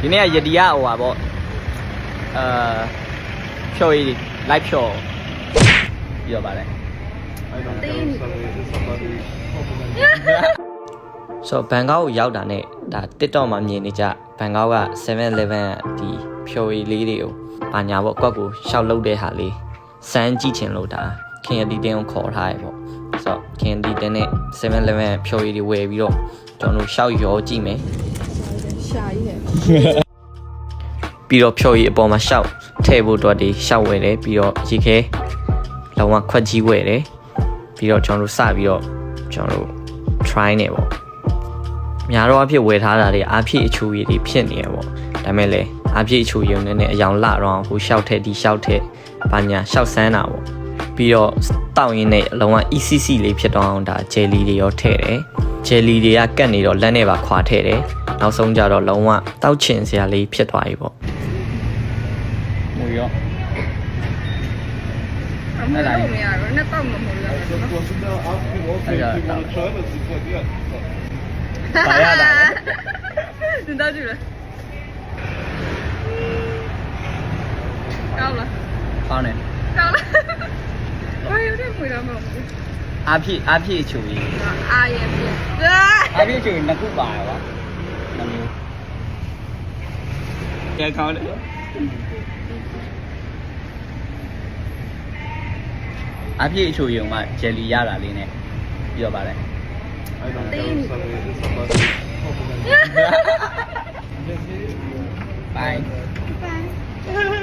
ဒီနေ့ကယတိယဟိုပါပေါ့အာဖြော်ရည် live show ပြီးတော့ပါတယ်ဆိုတော့ဘန်ကောက်ကိုရောက်တာနဲ့ဒါ TikTok မှာမြင်နေကြဘန်ကောက်က 7-Eleven ဒီဖြိုရည်လေးတွေကိုဘာညာပေါ့ကွက်ကိုရှောက်လုပ်တဲ့ဟာလေးစမ်းကြည့်ချင်လို့ဒါခင်ယတီတင်းကိုခေါ်ထားရပေါ့ဆိုတော့ခင်ယတီတင်းနဲ့ 7-Eleven ဖြိုရည်တွေဝယ်ပြီးတော့ကျွန်တော်တို့ရှောက်ရောကြည့်မယ် ရှာကြီးတယ်ပြီးတော့ဖြိုရည်အပေါ်မှာရှောက်ထည့်ဖို့အတွက်ဒီရှောက်ဝယ်တယ်ပြီးတော့ရေခဲလောကခွက်ကြီးဝယ်တယ်ပြီးတော့ကျွန်တော်တို့စပြီးတော့ကျွန်တော်တို့ try နေပေါ့များတော့အဖြစ်ဝယ်ထားတာတွေအဖြစ်အချူရည်တွေဖြစ်နေရပေါ့ဒါမဲ့လေအဖြစ်အချူရည်နဲ့နဲ့အယောင်လှတော့ဟိုရှောက်ထက်ဒီရှောက်ထက်ဘာညာရှောက်ဆန်းတာပေါ့ပြီးတော့တောက်ရင်းနဲ့အလုံးဝ ECC လေးဖြစ်တော့အောင်ဒါဂျယ်လီတွေရောထည့်တယ်ဂျယ်လီတွေကကတ်နေတော့လက်နဲ့ပါခွာထည့်တယ် နောက်ဆုံးကြတော့လုံးဝတောက်ချင်စရာလေးဖြစ်သွားပြီပေါ့ငွေရော အမေတို့မရတော့နဲ့တော့မမိုးရတော့ 我是那阿皮，我可以去我穿的是这个。 ပါရတာလေ တင်တော့ကြည့်လားကောင်းလား ဟောင်းနေ ကောင်းလားဘာရတဲ့မွေးတော့မဟုတ်ဘူး အဖြစ်အဖြစ်အချူရ ကဲကောင်းတယ်အပြည့်ချူရုံကဂျယ်လီရတာလေးနဲ့ပြီးတော့ပါတယ် Bye